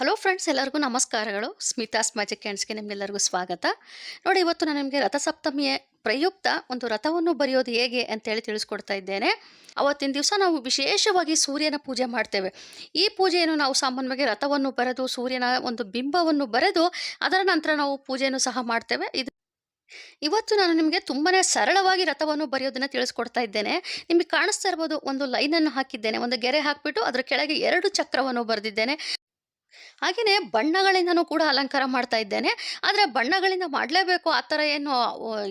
Hello friends ಎಲ್ಲರಿಗೂ ನಮಸ್ಕಾರಗಳು. Smitha's magic ಹ್ಯಾಂಡ್ಸ್ಗೆ ನಿಮ್ಗೆಲ್ಲರಿಗೂ ಸ್ವಾಗತ. ನೋಡಿ, ಇವತ್ತು ನಾನು ನಿಮಗೆ ರಥಸಪ್ತಮಿಯ ಪ್ರಯುಕ್ತ ಒಂದು ರಥವನ್ನು ಬರೆಯೋದು ಹೇಗೆ ಅಂತೇಳಿ ತಿಳಿಸ್ಕೊಡ್ತಾ ಇದ್ದೇನೆ. ಅವತ್ತಿನ ದಿವಸ ನಾವು ವಿಶೇಷವಾಗಿ ಸೂರ್ಯನ ಪೂಜೆ ಮಾಡ್ತೇವೆ. ಈ ಪೂಜೆಯನ್ನು ನಾವು ಸಾಮಾನ್ಯವಾಗಿ ರಥವನ್ನು ಬರೆದು, ಸೂರ್ಯನ ಒಂದು ಬಿಂಬವನ್ನು ಬರೆದು, ಅದರ ನಂತರ ನಾವು ಪೂಜೆಯನ್ನು ಸಹ ಮಾಡ್ತೇವೆ. ಇದು ಇವತ್ತು ನಾನು ನಿಮಗೆ ತುಂಬಾ ಸರಳವಾಗಿ ರಥವನ್ನು ಬರೆಯೋದನ್ನು ತಿಳಿಸ್ಕೊಡ್ತಾ ಇದ್ದೇನೆ. ನಿಮಗೆ ಕಾಣಿಸ್ತಾ ಇರ್ಬೋದು, ಒಂದು ಲೈನನ್ನು ಹಾಕಿದ್ದೇನೆ. ಒಂದು ಗೆರೆ ಹಾಕಿಬಿಟ್ಟು, ಅದರ ಕೆಳಗೆ ಎರಡು ಚಕ್ರವನ್ನು ಬರೆದಿದ್ದೇನೆ. ಹಾಗೆಯೇ ಬಣ್ಣಗಳಿಂದನೂ ಕೂಡ ಅಲಂಕಾರ ಮಾಡ್ತಾ ಇದ್ದೇನೆ. ಆದರೆ ಬಣ್ಣಗಳಿಂದ ಮಾಡಲೇಬೇಕು ಆ ಥರ ಏನು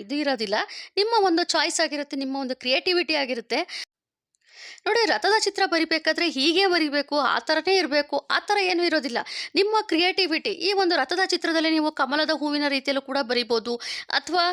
ಇದು ಇರೋದಿಲ್ಲ. ನಿಮ್ಮ ಒಂದು ಚಾಯ್ಸ್ ಆಗಿರುತ್ತೆ, ನಿಮ್ಮ ಒಂದು ಕ್ರಿಯೇಟಿವಿಟಿ ಆಗಿರುತ್ತೆ. ನೋಡಿ, ರಥದ ಚಿತ್ರ ಬರಿಬೇಕಾದ್ರೆ ಹೀಗೆ ಬರಿಬೇಕು, ಆ ಥರನೇ ಇರಬೇಕು, ಆ ಥರ ಏನೂ ಇರೋದಿಲ್ಲ. ನಿಮ್ಮ ಕ್ರಿಯೇಟಿವಿಟಿ, ಈ ಒಂದು ರಥದ ಚಿತ್ರದಲ್ಲಿ ನೀವು ಕಮಲದ ಹೂವಿನ ರೀತಿಯಲ್ಲೂ ಕೂಡ ಬರಿಬೋದು. ಅಥವಾ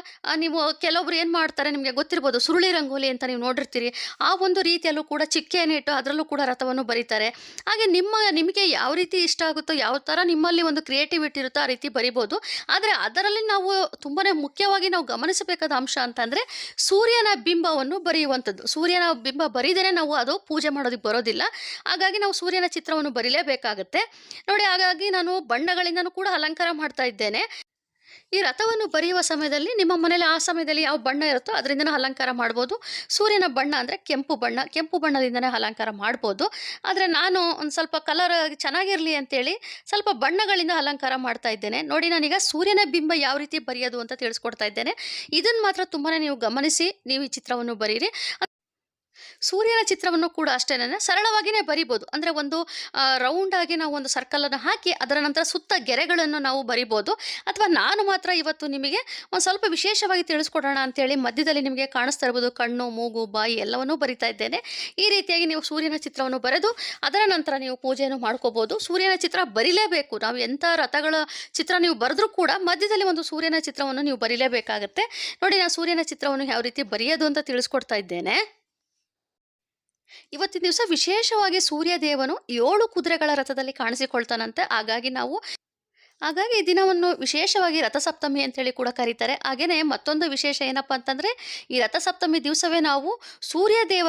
ನೀವು ಕೆಲವೊಬ್ರು ಏನು ಮಾಡ್ತಾರೆ ನಿಮಗೆ ಗೊತ್ತಿರ್ಬೋದು, ಸುರುಳಿ ರಂಗೋಲಿ ಅಂತ ನೀವು ನೋಡಿರ್ತೀರಿ, ಆ ಒಂದು ರೀತಿಯಲ್ಲೂ ಕೂಡ ಚಿಕ್ಕೆಯನ್ನು ಇಟ್ಟು ಅದರಲ್ಲೂ ಕೂಡ ರಥವನ್ನು ಬರೀತಾರೆ. ಹಾಗೆ ನಿಮ್ಮ, ನಿಮಗೆ ಯಾವ ರೀತಿ ಇಷ್ಟ ಆಗುತ್ತೋ, ಯಾವ ಥರ ನಿಮ್ಮಲ್ಲಿ ಒಂದು ಕ್ರಿಯೇಟಿವಿಟಿ ಇರುತ್ತೋ ಆ ರೀತಿ ಬರಿಬೋದು. ಆದರೆ ಅದರಲ್ಲಿ ನಾವು ತುಂಬಾ ಮುಖ್ಯವಾಗಿ ನಾವು ಗಮನಿಸಬೇಕಾದ ಅಂಶ ಅಂತಂದರೆ ಸೂರ್ಯನ ಬಿಂಬವನ್ನು ಬರೆಯುವಂಥದ್ದು. ಸೂರ್ಯನ ಬಿಂಬ ಬರೀದೇ ನಾವು ಅದು ಪೂಜೆ ಮಾಡೋದಕ್ಕೆ ಬರೋದಿಲ್ಲ. ಹಾಗಾಗಿ ನಾವು ಸೂರ್ಯನ ಚಿತ್ರವನ್ನು ಬರೀಲೇಬೇಕಾಗತ್ತೆ. ನೋಡಿ, ಹಾಗಾಗಿ ನಾನು ಬಣ್ಣಗಳಿಂದನೂ ಕೂಡ ಅಲಂಕಾರ ಮಾಡ್ತಾ ಇದ್ದೇನೆ. ಈ ರಥವನ್ನು ಬರೆಯುವ ಸಮಯದಲ್ಲಿ ನಿಮ್ಮ ಮನೇಲಿ ಆ ಸಮಯದಲ್ಲಿ ಯಾವ ಬಣ್ಣ ಇರುತ್ತೋ ಅದರಿಂದನೇ ಅಲಂಕಾರ ಮಾಡ್ಬೋದು. ಸೂರ್ಯನ ಬಣ್ಣ ಅಂದರೆ ಕೆಂಪು ಬಣ್ಣ, ಕೆಂಪು ಬಣ್ಣದಿಂದನೇ ಅಲಂಕಾರ ಮಾಡ್ಬೋದು. ಆದರೆ ನಾನು ಒಂದು ಸ್ವಲ್ಪ ಕಲರ್ ಚೆನ್ನಾಗಿರಲಿ ಅಂತೇಳಿ ಸ್ವಲ್ಪ ಬಣ್ಣಗಳಿಂದ ಅಲಂಕಾರ ಮಾಡ್ತಾ ಇದ್ದೇನೆ. ನೋಡಿ, ನಾನೀಗ ಸೂರ್ಯನ ಬಿಂಬ ಯಾವ ರೀತಿ ಬರೆಯೋದು ಅಂತ ತಿಳಿಸ್ಕೊಡ್ತಾ ಇದ್ದೇನೆ. ಇದನ್ನು ಮಾತ್ರ ತುಂಬಾ ನೀವು ಗಮನಿಸಿ, ನೀವು ಈ ಚಿತ್ರವನ್ನು ಬರೀರಿ. ಸೂರ್ಯನ ಚಿತ್ರವನ್ನು ಕೂಡ ಅಷ್ಟೇನೆ ಸರಳವಾಗಿಯೇ ಬರಿಬೋದು. ಅಂದರೆ ಒಂದು ರೌಂಡ್ ಆಗಿ ನಾವು ಒಂದು ಸರ್ಕಲನ್ನು ಹಾಕಿ ಅದರ ನಂತರ ಸುತ್ತ ಗೆರೆಗಳನ್ನು ನಾವು ಬರಿಬೋದು. ಅಥವಾ ನಾನು ಮಾತ್ರ ಇವತ್ತು ನಿಮಗೆ ಒಂದು ಸ್ವಲ್ಪ ವಿಶೇಷವಾಗಿ ತಿಳಿಸ್ಕೊಡೋಣ ಅಂತೇಳಿ ಮಧ್ಯದಲ್ಲಿ ನಿಮಗೆ ಕಾಣಿಸ್ತಾ ಇರ್ಬೋದು, ಕಣ್ಣು, ಮೂಗು, ಬಾಯಿ ಎಲ್ಲವನ್ನೂ ಬರಿತಾ ಇದ್ದೇನೆ. ಈ ರೀತಿಯಾಗಿ ನೀವು ಸೂರ್ಯನ ಚಿತ್ರವನ್ನು ಬರೆದು ಅದರ ನಂತರ ನೀವು ಪೂಜೆಯನ್ನು ಮಾಡ್ಕೋಬೋದು. ಸೂರ್ಯನ ಚಿತ್ರ ಬರಿಲೇಬೇಕು. ನಾವು ಎಂಥ ರಥಗಳ ಚಿತ್ರ ನೀವು ಬರೆದ್ರೂ ಕೂಡ ಮಧ್ಯದಲ್ಲಿ ಒಂದು ಸೂರ್ಯನ ಚಿತ್ರವನ್ನು ನೀವು ಬರಿಲೇಬೇಕಾಗುತ್ತೆ. ನೋಡಿ, ನಾನು ಸೂರ್ಯನ ಚಿತ್ರವನ್ನು ಯಾವ ರೀತಿ ಬರೆಯೋದು ಅಂತ ತಿಳಿಸ್ಕೊಡ್ತಾ ಇದ್ದೇನೆ. ಇವತ್ತಿನ ದಿವಸ ವಿಶೇಷವಾಗಿ ಸೂರ್ಯ ದೇವನು ಏಳು ಕುದುರೆಗಳ ರಥದಲ್ಲಿ ಕಾಣಿಸಿಕೊಳ್ತಾನಂತೆ. ಹಾಗಾಗಿ ನಾವು, ಹಾಗಾಗಿ ಈ ದಿನವನ್ನು ವಿಶೇಷವಾಗಿ ರಥಸಪ್ತಮಿ ಅಂತೇಳಿ ಕೂಡ ಕರೀತಾರೆ. ಹಾಗೆಯೇ ಮತ್ತೊಂದು ವಿಶೇಷ ಏನಪ್ಪ ಅಂತಂದರೆ, ಈ ರಥಸಪ್ತಮಿ ದಿವಸವೇ ನಾವು ಸೂರ್ಯ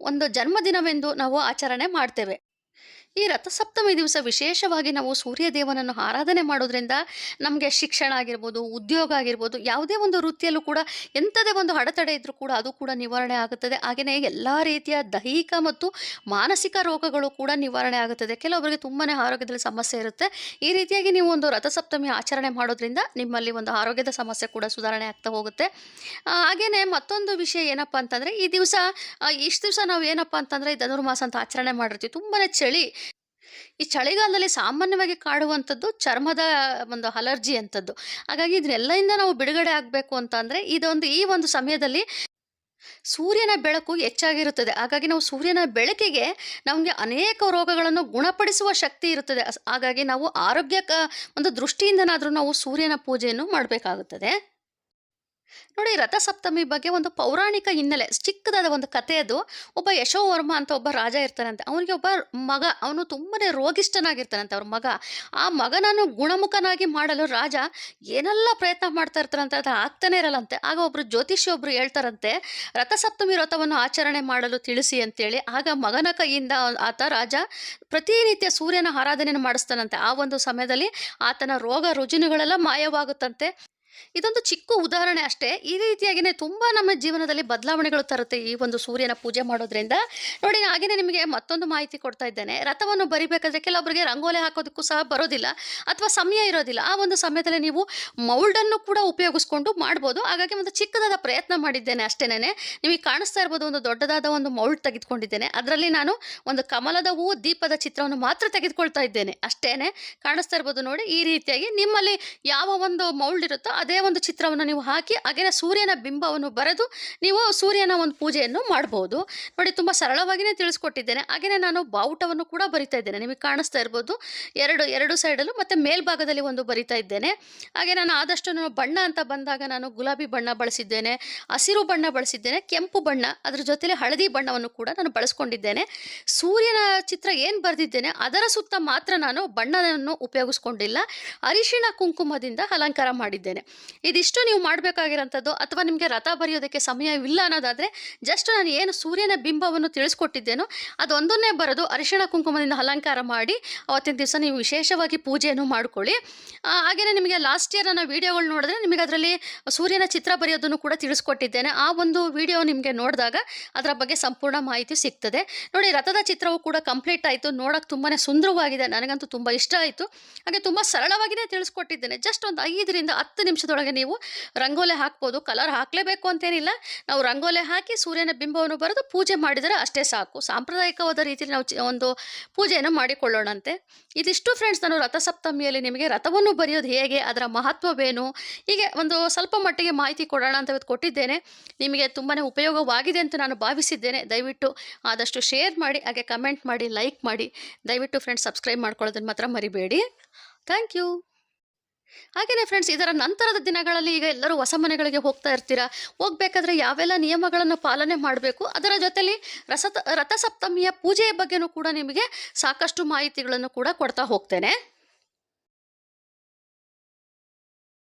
ಒಂದು ಜನ್ಮದಿನವೆಂದು ನಾವು ಆಚರಣೆ ಮಾಡ್ತೇವೆ. ಈ ರಥಸಪ್ತಮಿ ದಿವಸ ವಿಶೇಷವಾಗಿ ನಾವು ಸೂರ್ಯ ದೇವನನ್ನು ಆರಾಧನೆ ಮಾಡೋದ್ರಿಂದ ನಮಗೆ ಶಿಕ್ಷಣ ಆಗಿರ್ಬೋದು, ಉದ್ಯೋಗ ಆಗಿರ್ಬೋದು, ಯಾವುದೇ ಒಂದು ವೃತ್ತಿಯಲ್ಲೂ ಕೂಡ ಎಂಥದೇ ಒಂದು ಅಡೆತಡೆ ಇದ್ದರೂ ಕೂಡ ಅದು ಕೂಡ ನಿವಾರಣೆ ಆಗುತ್ತದೆ. ಹಾಗೆಯೇ ಎಲ್ಲ ರೀತಿಯ ದೈಹಿಕ ಮತ್ತು ಮಾನಸಿಕ ರೋಗಗಳು ಕೂಡ ನಿವಾರಣೆ ಆಗುತ್ತದೆ. ಕೆಲವೊಬ್ಬರಿಗೆ ತುಂಬಾ ಆರೋಗ್ಯದಲ್ಲಿ ಸಮಸ್ಯೆ ಇರುತ್ತೆ. ಈ ರೀತಿಯಾಗಿ ನೀವು ಒಂದು ರಥಸಪ್ತಮಿ ಆಚರಣೆ ಮಾಡೋದ್ರಿಂದ ನಿಮ್ಮಲ್ಲಿ ಒಂದು ಆರೋಗ್ಯದ ಸಮಸ್ಯೆ ಕೂಡ ಸುಧಾರಣೆ ಆಗ್ತಾ ಹೋಗುತ್ತೆ. ಹಾಗೆಯೇ ಮತ್ತೊಂದು ವಿಷಯ ಏನಪ್ಪ ಅಂತಂದರೆ ಈ ದಿವಸ ಇಷ್ಟು ದಿವಸ ನಾವು ಏನಪ್ಪ ಅಂತಂದರೆ ಧನುರ್ಮಾಸ ಅಂತ ಆಚರಣೆ ಮಾಡಿರ್ತೀವಿ. ತುಂಬಾ ಚಳಿ ಈ ಚಳಿಗಾಲದಲ್ಲಿ ಸಾಮಾನ್ಯವಾಗಿ ಕಾಡುವಂಥದ್ದು ಚರ್ಮದ, ಒಂದು ಅಲರ್ಜಿ ಅಂಥದ್ದು. ಹಾಗಾಗಿ ಇದನ್ನೆಲ್ಲದಿಂದ ನಾವು ಬಿಡುಗಡೆ ಆಗಬೇಕು ಅಂತ ಅಂದರೆ ಇದೊಂದು ಈ ಒಂದು ಸಮಯದಲ್ಲಿ ಸೂರ್ಯನ ಬೆಳಕು ಹೆಚ್ಚಾಗಿರುತ್ತದೆ. ಹಾಗಾಗಿ ನಾವು ಸೂರ್ಯನ ಬೆಳಕಿಗೆ ನಮಗೆ ಅನೇಕ ರೋಗಗಳನ್ನು ಗುಣಪಡಿಸುವ ಶಕ್ತಿ ಇರುತ್ತದೆ. ಹಾಗಾಗಿ ನಾವು ಆರೋಗ್ಯ ಒಂದು ದೃಷ್ಟಿಯಿಂದನಾದರೂ ನಾವು ಸೂರ್ಯನ ಪೂಜೆಯನ್ನು ಮಾಡಬೇಕಾಗುತ್ತದೆ. ನೋಡಿ, ರಥಸಪ್ತಮಿ ಬಗ್ಗೆ ಒಂದು ಪೌರಾಣಿಕ ಹಿನ್ನೆಲೆ, ಚಿಕ್ಕದಾದ ಒಂದು ಕಥೆ ಅದು. ಒಬ್ಬ ಯಶೋವರ್ಮ ಅಂತ ಒಬ್ಬ ರಾಜ ಇರ್ತಾನಂತೆ. ಅವನಿಗೆ ಒಬ್ಬ ಮಗ, ಅವನು ತುಂಬನೇ ರೋಗಿಷ್ಠನಾಗಿರ್ತಾನಂತೆ ಅವ್ರ ಮಗ. ಆ ಮಗನನ್ನು ಗುಣಮುಖನಾಗಿ ಮಾಡಲು ರಾಜ ಏನೆಲ್ಲ ಪ್ರಯತ್ನ ಮಾಡ್ತಾ ಇರ್ತಾರಂತೆ ಅದು ಆಗ್ತಾನೆ ಇರಲ್ಲಂತೆ. ಆಗ ಒಬ್ರು ಜ್ಯೋತಿಷಿ ಒಬ್ಬರು ಹೇಳ್ತಾರಂತೆ, ರಥಸಪ್ತಮಿ ವ್ರತವನ್ನು ಆಚರಣೆ ಮಾಡಲು ತಿಳಿಸಿ ಅಂತೇಳಿ. ಆಗ ಮಗನ ಕೈಯಿಂದ ಆತ ರಾಜ ಪ್ರತಿನಿತ್ಯ ಸೂರ್ಯನ ಆರಾಧನೆಯನ್ನು ಮಾಡಿಸ್ತಾನಂತೆ. ಆ ಒಂದು ಸಮಯದಲ್ಲಿ ಆತನ ರೋಗ ರುಜಿನಗಳೆಲ್ಲ ಮಾಯವಾಗುತ್ತಂತೆ. ಇದೊಂದು ಚಿಕ್ಕ ಉದಾಹರಣೆ ಅಷ್ಟೇ. ಈ ರೀತಿಯಾಗಿಯೇ ತುಂಬ ನಮ್ಮ ಜೀವನದಲ್ಲಿ ಬದಲಾವಣೆಗಳು ತರುತ್ತೆ ಈ ಒಂದು ಸೂರ್ಯನ ಪೂಜೆ ಮಾಡೋದ್ರಿಂದ. ನೋಡಿ ಹಾಗೆಯೇ ನಿಮಗೆ ಮತ್ತೊಂದು ಮಾಹಿತಿ ಕೊಡ್ತಾ ಇದ್ದೇನೆ. ರಥವನ್ನು ಬರಿಬೇಕಾದ್ರೆ ಕೆಲವೊಬ್ಬರಿಗೆ ರಂಗೋಲಿ ಹಾಕೋದಕ್ಕೂ ಸಹ ಬರೋದಿಲ್ಲ ಅಥವಾ ಸಮಯ ಇರೋದಿಲ್ಲ. ಆ ಒಂದು ಸಮಯದಲ್ಲಿ ನೀವು ಮೌಲ್ಡನ್ನು ಕೂಡ ಉಪಯೋಗಿಸ್ಕೊಂಡು ಮಾಡ್ಬೋದು. ಹಾಗಾಗಿ ಒಂದು ಚಿಕ್ಕದಾದ ಪ್ರಯತ್ನ ಮಾಡಿದ್ದೇನೆ ಅಷ್ಟೇನೆ ನಿಮಗೆ ಕಾಣಿಸ್ತಾ ಇರ್ಬೋದು ಒಂದು ದೊಡ್ಡದಾದ ಒಂದು ಮೌಲ್ಡ್ ತೆಗೆದುಕೊಂಡಿದ್ದೇನೆ. ಅದರಲ್ಲಿ ನಾನು ಒಂದು ಕಮಲದ ಹೂ, ದೀಪದ ಚಿತ್ರವನ್ನು ಮಾತ್ರ ತೆಗೆದುಕೊಳ್ತಾ ಇದ್ದೇನೆ ಅಷ್ಟೇನೆ. ಕಾಣಿಸ್ತಾ ಇರ್ಬೋದು ನೋಡಿ, ಈ ರೀತಿಯಾಗಿ ನಿಮ್ಮಲ್ಲಿ ಯಾವ ಒಂದು ಮೌಲ್ಡ್ ಇರುತ್ತೋ ಅದೇ ಒಂದು ಚಿತ್ರವನ್ನು ನೀವು ಹಾಕಿ ಹಾಗೆಯೇ ಸೂರ್ಯನ ಬಿಂಬವನ್ನು ಬರೆದು ನೀವು ಸೂರ್ಯನ ಒಂದು ಪೂಜೆಯನ್ನು ಮಾಡ್ಬೋದು. ನೋಡಿ, ತುಂಬ ಸರಳವಾಗಿಯೇ ತಿಳಿಸ್ಕೊಟ್ಟಿದ್ದೇನೆ. ಹಾಗೆಯೇ ನಾನು ಬಾವುಟವನ್ನು ಕೂಡ ಬರಿತಾ ಇದ್ದೇನೆ. ನಿಮಗೆ ಕಾಣಿಸ್ತಾ ಇರ್ಬೋದು, ಎರಡು ಎರಡು ಸೈಡಲ್ಲೂ ಮತ್ತು ಮೇಲ್ಭಾಗದಲ್ಲಿ ಒಂದು ಬರಿತಾ ಇದ್ದೇನೆ. ಹಾಗೆ ನಾನು ಆದಷ್ಟು ನಾನು ಬಣ್ಣ ಅಂತ ಬಂದಾಗ ನಾನು ಗುಲಾಬಿ ಬಣ್ಣ ಬಳಸಿದ್ದೇನೆ, ಹಸಿರು ಬಣ್ಣ ಬಳಸಿದ್ದೇನೆ, ಕೆಂಪು ಬಣ್ಣ, ಅದರ ಜೊತೆಲಿ ಹಳದಿ ಬಣ್ಣವನ್ನು ಕೂಡ ನಾನು ಬಳಸ್ಕೊಂಡಿದ್ದೇನೆ. ಸೂರ್ಯನ ಚಿತ್ರ ಏನು ಬರೆದಿದ್ದೇನೆ, ಅದರ ಸುತ್ತ ಮಾತ್ರ ನಾನು ಬಣ್ಣವನ್ನು ಉಪಯೋಗಿಸ್ಕೊಂಡಿಲ್ಲ, ಅರಿಶಿಣ ಕುಂಕುಮದಿಂದ ಅಲಂಕಾರ ಮಾಡಿದ್ದೇನೆ. ಇದಿಷ್ಟು ನೀವು ಮಾಡಬೇಕಾಗಿರೋಂಥದ್ದು ಅಥವಾ ನಿಮಗೆ ರಥ ಬರೆಯೋದಕ್ಕೆ ಸಮಯವಿಲ್ಲ ಅನ್ನೋದಾದರೆ ಜಸ್ಟ್ ನಾನು ಏನು ಸೂರ್ಯನ ಬಿಂಬವನ್ನು ತಿಳಿಸ್ಕೊಟ್ಟಿದ್ದೇನೋ ಅದೊಂದನ್ನೇ ಬರೆದು ಅರಿಶಿಣ ಕುಂಕುಮದಿಂದ ಅಲಂಕಾರ ಮಾಡಿ ಅವತ್ತಿನ ದಿವಸ ನೀವು ವಿಶೇಷವಾಗಿ ಪೂಜೆಯನ್ನು ಮಾಡ್ಕೊಳ್ಳಿ. ಹಾಗೆಯೇ ನಿಮಗೆ ಲಾಸ್ಟ್ ಇಯರ್ ನನ್ನ ವೀಡಿಯೋಗಳು ನೋಡಿದ್ರೆ ನಿಮಗೆ ಅದರಲ್ಲಿ ಸೂರ್ಯನ ಚಿತ್ರ ಬರೆಯೋದನ್ನು ಕೂಡ ತಿಳಿಸ್ಕೊಟ್ಟಿದ್ದೇನೆ. ಆ ಒಂದು ವಿಡಿಯೋ ನಿಮಗೆ ನೋಡಿದಾಗ ಅದರ ಬಗ್ಗೆ ಸಂಪೂರ್ಣ ಮಾಹಿತಿ ಸಿಗ್ತದೆ. ನೋಡಿ, ರಥದ ಚಿತ್ರವು ಕೂಡ ಕಂಪ್ಲೀಟ್ ಆಯಿತು. ನೋಡೋಕೆ ತುಂಬಾ ಸುಂದರವಾಗಿದೆ. ನನಗಂತೂ ತುಂಬ ಇಷ್ಟ ಆಯಿತು. ಹಾಗೆ ತುಂಬ ಸರಳವಾಗಿಯೇ ತಿಳಿಸ್ಕೊಟ್ಟಿದ್ದೇನೆ. ಜಸ್ಟ್ ಒಂದು ಐದರಿಂದ ಹತ್ತು ನಿಮಿಷದೊಳಗೆ ನೀವು ರಂಗೋಲೆ ಹಾಕ್ಬೋದು ಕಲರ್ ಹಾಕಲೇಬೇಕು ಅಂತೇನಿಲ್ಲ. ನಾವು ರಂಗೋಲೆ ಹಾಕಿ ಸೂರ್ಯನ ಬಿಂಬವನ್ನು ಬರೆದು ಪೂಜೆ ಮಾಡಿದರೆ ಅಷ್ಟೇ ಸಾಕು. ಸಾಂಪ್ರದಾಯಿಕವಾದ ರೀತಿಯಲ್ಲಿ ನಾವು ಒಂದು ಪೂಜೆಯನ್ನು ಮಾಡಿಕೊಳ್ಳೋಣಂತೆ. ಇದಿಷ್ಟು ಫ್ರೆಂಡ್ಸ್ ನಾನು ರಥಸಪ್ತಮಿಯಲ್ಲಿ ನಿಮಗೆ ರಥವನ್ನು ಬರೆಯೋದು ಹೇಗೆ, ಅದರ ಮಹತ್ವವೇನು? ಹೀಗೆ ಒಂದು ಸ್ವಲ್ಪ ಮಟ್ಟಿಗೆ ಮಾಹಿತಿ ಕೊಡೋಣ ಅಂತ ಕೊಟ್ಟಿದ್ದೇನೆ. ನಿಮಗೆ ತುಂಬಾ ಉಪಯೋಗವಾಗಿದೆ ಅಂತ ನಾನು ಭಾವಿಸಿದ್ದೇನೆ. ದಯವಿಟ್ಟು ಆದಷ್ಟು ಶೇರ್ ಮಾಡಿ, ಹಾಗೆ ಕಮೆಂಟ್ ಮಾಡಿ ಲೈಕ್ ಮಾಡಿ. ದಯವಿಟ್ಟು ಫ್ರೆಂಡ್ಸ್ ಸಬ್ಸ್ಕ್ರೈಬ್ ಮಾಡ್ಕೊಳ್ಳೋದನ್ನು ಮಾತ್ರ ಮರಿಬೇಡಿ. ಥ್ಯಾಂಕ್ ಯು ಹಾಗೆಯೇ ಫ್ರೆಂಡ್ಸ್ ಇದರ ನಂತರದ ದಿನಗಳಲ್ಲಿ ಈಗ ಎಲ್ಲರೂ ಹೊಸ ಮನೆಗಳಿಗೆ ಹೋಗ್ತಾ ಇರ್ತೀರಾ? ಹೋಗಬೇಕಾದ್ರೆ ಯಾವೆಲ್ಲ ನಿಯಮಗಳನ್ನು ಪಾಲನೆ ಮಾಡಬೇಕು? ಅದರ ಜೊತೆಯಲ್ಲಿ ರಸತ, ರಥಸಪ್ತಮಿಯ ಪೂಜೆಯ ಬಗ್ಗೆನೂ ಕೂಡ ನಿಮಗೆ ಸಾಕಷ್ಟು ಮಾಹಿತಿಗಳನ್ನು ಕೂಡ ಕೊಡ್ತಾ ಹೋಗ್ತೇನೆ.